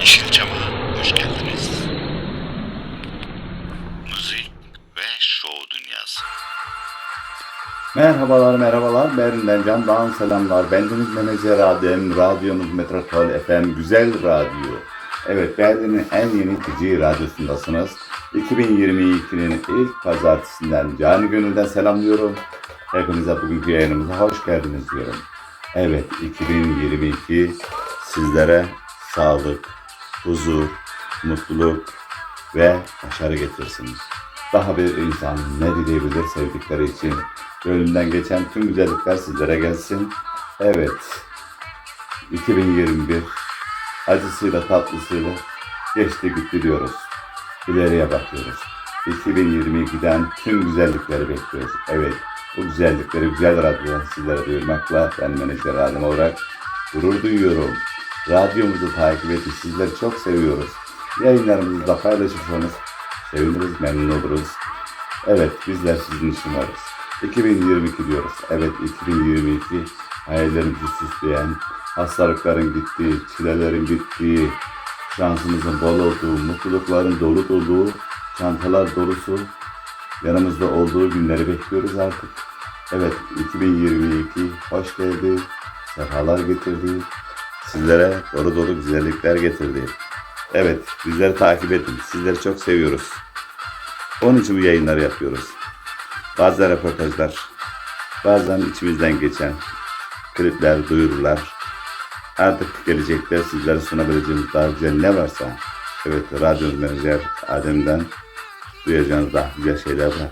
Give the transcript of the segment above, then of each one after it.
Yeşilçam'a hoş geldiniz. Müzik ve show dünyası. Merhabalar merhabalar Berlin'den Candan selamlar. Bendeniz Menajer Adem, radyomuz Metropol FM Güzel Radyo. Evet Berlin'in en yeni TC radyosundasınız. 2022'nin ilk pazartesinden canı gönülden selamlıyorum. Hepinize bugünkü yayınımıza hoş geldiniz diyorum. Evet 2022 sizlere sağlık, huzur, mutluluk ve başarı getirsin. Daha bir insan ne dileyebilir sevdikleri için? Gönlünden geçen tüm güzellikler sizlere gelsin. Evet, 2021 acısıyla tatlısıyla geçti gitti diyoruz. İleriye bakıyoruz. 2022'den tüm güzellikleri bekliyoruz. Evet, bu güzellikleri güzel radyodan sizlere duyurmakla ben menajer Adem olarak gurur duyuyorum. Radyomuzu takip edin. Sizleri çok seviyoruz. Yayınlarımızı paylaşırsanız seviniriz, memnun oluruz. Evet, bizler sizin için varız. 2022 diyoruz. Evet, 2022 hayallerimizi süsleyen, hastalıkların gittiği, çilelerin bittiği, şansımızın bol olduğu, mutlulukların dolu dolu, çantalar dolusu yanımızda olduğu günleri bekliyoruz artık. Evet, 2022 hoş geldi, sefalar getirdi, sizlere dolu dolu güzellikler getirdi. Evet, bizleri takip edin. Sizleri çok seviyoruz. Onun için bu yayınları yapıyoruz. Bazen röportajlar, bazen içimizden geçen klipler, duyurular. Artık gelecekte sizlere sunabileceğimiz daha güzel ne varsa, evet radyo menajer Adem'den duyacağınız daha güzel şeyler var.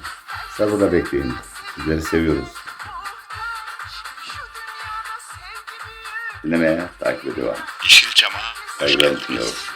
Sabırla bekleyin. Sizleri seviyoruz. Dinlemeye takip ediyor. Yeşilçam'a hoş geldiniz. sunuyoruz.